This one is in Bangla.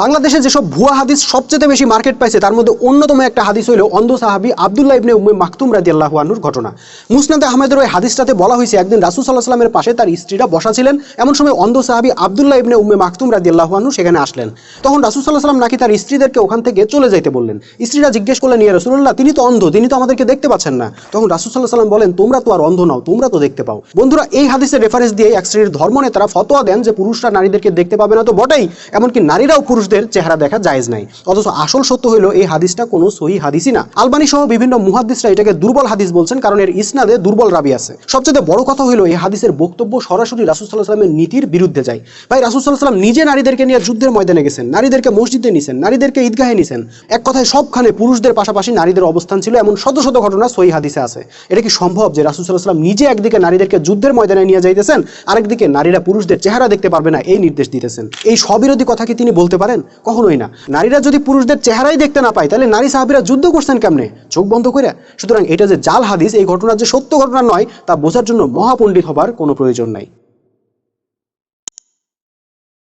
বাংলাদেশে যেসব ভুয়া হাদিস সবচেয়ে বেশি মার্কেট পাইছে, তার মধ্যে অন্যতম একটা হাদিস হইল অন্ধ সাহাবি আব্দুল্লাহ ইবনে উম্মে মাকতুম রাদি আল্লাহ আনুর ঘটনা। মুসনাদে আহমেদের ওই হাদিসটাতে বলা হয়েছে, একদিন রাসুল সাল্লাহ সাল্লামের পাশে তার স্ত্রীরা বসা ছিলেন, এমন সময় অন্ধ সাহাবি আব্দুল্লাহ ইবনে উম্মে মাকতুম রাদি আল্লাহ সেখানে আসলেন। তখন রাসুল সাল্লাহ সাল্লাম নাকি তার স্ত্রীদেরকে ওখান থেকে চলে যাইতে বললেন। স্ত্রীরা জিজ্ঞেস করলেন, ইয়া রসুল্লাহ তিনি তো অন্ধ, তিনি তো আমাদেরকে দেখতে পাচ্ছেন না। তখন রাসুল সাল্লাহ সাল্লাম বলেন, তোমরা তো আর অন্ধ নাও, তোমরা তো দেখতে পাও। বন্ধুরা, এই হাদিসের রেফারেন্স দিয়ে এক শ্রেণির ধর্মনেতারা ফতোয়া দেন যে পুরুষরা নারীদেরকে দেখতে পাবে না তো বটেই, এমনকি নারীরাও পুরুষদের চেহারা দেখা জায়েজ নাই। অথচ আসল সত্য হইল, এই হাদিসটা কোনো সহি হাদিসই না। আলবানি সহ বিভিন্ন মুহাদ্দিসরা এটাকে দুর্বল হাদিস বলছেন, কারণ এর ইসনাদে দুর্বল রাবি আছে। সবচেয়ে বড় কথা হইল, এই হাদিসের বক্তব্য সরাসরি রাসুল সাল্লাহ সাল্লামের নীতির বিরুদ্ধে যায়। ভাই, রাসুল সাল্লাহ সাল্লাম নিজে নারীদেরকে নিয়ে যুদ্ধের ময়দানে গেছেন, নারীদেরকে মসজিদে নিছেন, নারীদেরকে ঈদগাহে নিছেন। এক কথায় সবখানে পুরুষদের পাশাপাশি নারীদের অবস্থান ছিল, এমন শত শত ঘটনা সহি হাদিসে আছে। এটা কি সম্ভব যে রাসুল সাল্লাহ সাল্লাম নিজে একদিকে নারীদেরকে যুদ্ধের ময়দানে নিয়ে যাইতেছেন, আরেকদিকে নারীরা পুরুষদের চেহারা দেখতে পারবে না, এই নির্দেশ দিতেছেন। এই স্ববিরোধী কথা কি তিনি বলতে পারেন? কখনোই না। নারীরা যদি পুরুষদের চেহারাই দেখতে না পায়, তাহলে নারী সাহাবিরা যুদ্ধ করছেন কেমনে? চোখ বন্ধ করে সুতরাং এটা যে জাল হাদিস, এই ঘটনার যে সত্য ঘটনা নয়, তা বোঝার জন্য মহাপণ্ডিত হবার কোনো প্রয়োজন নাই।